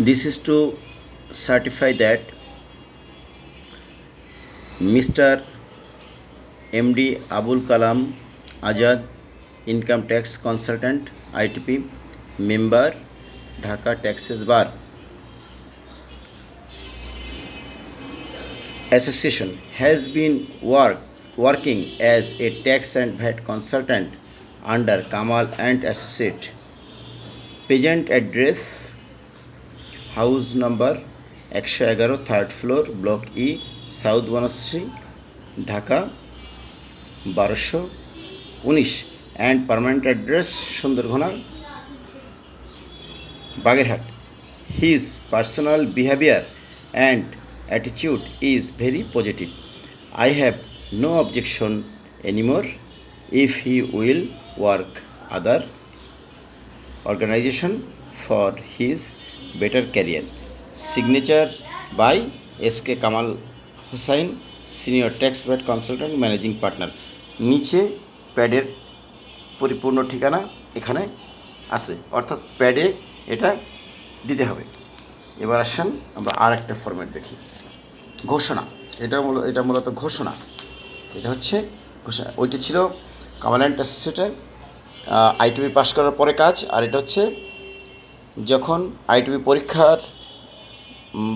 This is to certify that Mr. MD Abul Kalam Azad, Income Tax Consultant, ITP, member, Dhaka Taxes Bar Association, has been work, working as a tax and VAT consultant under Kamal and Associate. Present address house number একশো এগারো, third floor, block E, south Banasree, Dhaka বারোশো উনিশ। And permanent address Sundarghona Bagerhat. His personal behaviour and attitude is very positive. I have no objection anymore. If he will work other organization for his career signature by S K Kamal Hossain, senior Tax VAT Consultant, Managing Partner. নিচে প্যাডের পরিপূর্ণ ঠিকানা এখানে আছে। অর্থাৎ প্যাডে এটা দিতে হবে। এবার আসেন আমরা আর একটা ফর্ম্যাট দেখি। ঘোষণা। এটা মূল এটা মূলত ঘোষণা। এটা হচ্ছে ঘোষণা। ওইটা ছিল কামাল্যান্ড অ্যাসোসিয়েটে আইটিপি পাশ করার পরে কাজ আর এটা হচ্ছে যখন আইটিপি পরীক্ষার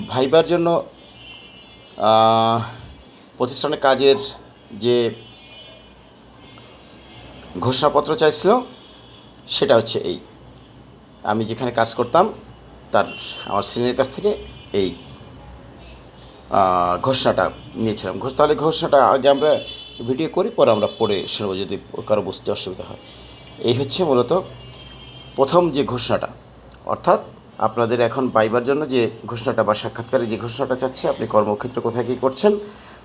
ভাইবার জন্য প্রতিষ্ঠানের কাজের যে ঘোষণাপত্র চাইছিল, সেটা হচ্ছে এই। আমি যেখানে কাজ করতাম, তার, আমার সিনিয়র কাছ থেকে এই ঘোষণাটা নিয়েছিলাম। তাহলে ঘোষণাটা আগে আমরা ভিডিও করি, পরে আমরা পড়ে শুনব যদি কারও বুঝতে অসুবিধা হয়। এই হচ্ছে মূলত প্রথম যে ঘোষণাটা। অর্থাৎ আপনাদের এখন পাইবার জন্য যে ঘোষণাটা বা সাক্ষাৎকারে যে ঘোষণাটা চাচ্ছে, আপনি কর্মক্ষেত্র কোথায় কী করছেন,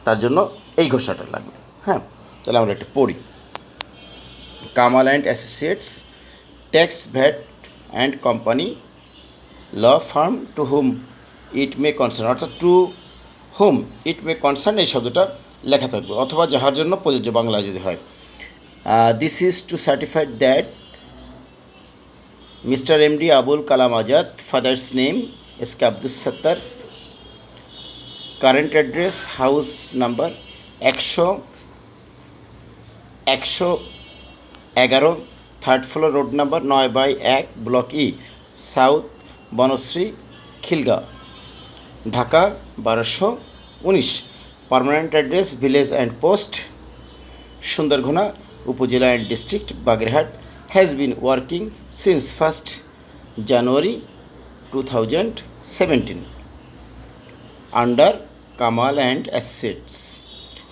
তার জন্য এই ঘোষণাটা লাগবে। হ্যাঁ তাহলে আমরা একটু পড়ি। Kamal and associates, tax VAT and company, law firm, to whom it may concern, অর্থাৎ to whom it may concern এই শব্দটা লেখা থাকবে, অথবা যাহার জন্য প্রযোজ্য বাংলায় যদি হয়। This is to certified that mister MD Abul Kalam Azad father's name S K Abdul Sattar current address house number একশো একশো এগারো থার্ড ফ্লোর রোড নাম্বার নয় বাই এক block E south Banasree Khilgaon Dhaka বারোশো উনিশ permanent address village and post Sundarghona upazila and district Bagerhat working since first January two thousand seventeen under Kamal and assets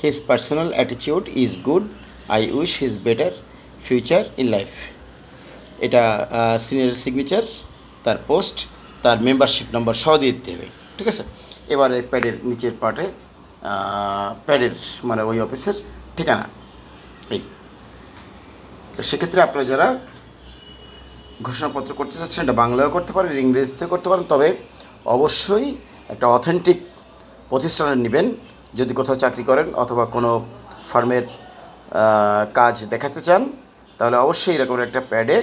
his personal attitude is good I wish his better future in life এটা senior signature তার post তার membership নম্বর সহ দিয়ে দিতে হবে। ঠিক আছে? এবার এই প্যাডের নিচের পার্টে প্যাডের মানে ওই অফিসের ঠিকানা। এই। তো সেক্ষেত্রে আপনারা যারা ঘোষণাপত্র করতে চাচ্ছেন, এটা বাংলাও করতে পারেন ইংরেজিতেও করতে পারেন, তবে অবশ্যই একটা অথেন্টিক প্রতিষ্ঠানে নেবেন। যদি কোথাও চাকরি করেন অথবা কোনো ফার্মের কাজ দেখাতে চান, তাহলে অবশ্যই এরকম একটা প্যাডে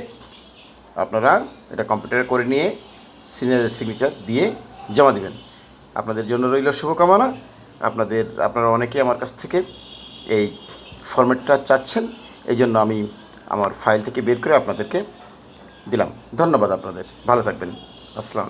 আপনারা এটা কম্পিউটারে করে নিয়ে সিনিয়র সিগনেচার দিয়ে জমা দিবেন। আপনাদের জন্য রইল শুভকামনা। আপনাদের, আপনারা অনেকেই আমার কাছ থেকে এই ফরম্যাটটা চাচ্ছেন। এই জন্য আমি আমার ফাইল থেকে বের করে আপনাদেরকে দিলাম। ধন্যবাদ আপনাদের। ভালো থাকবেন। আসসালাম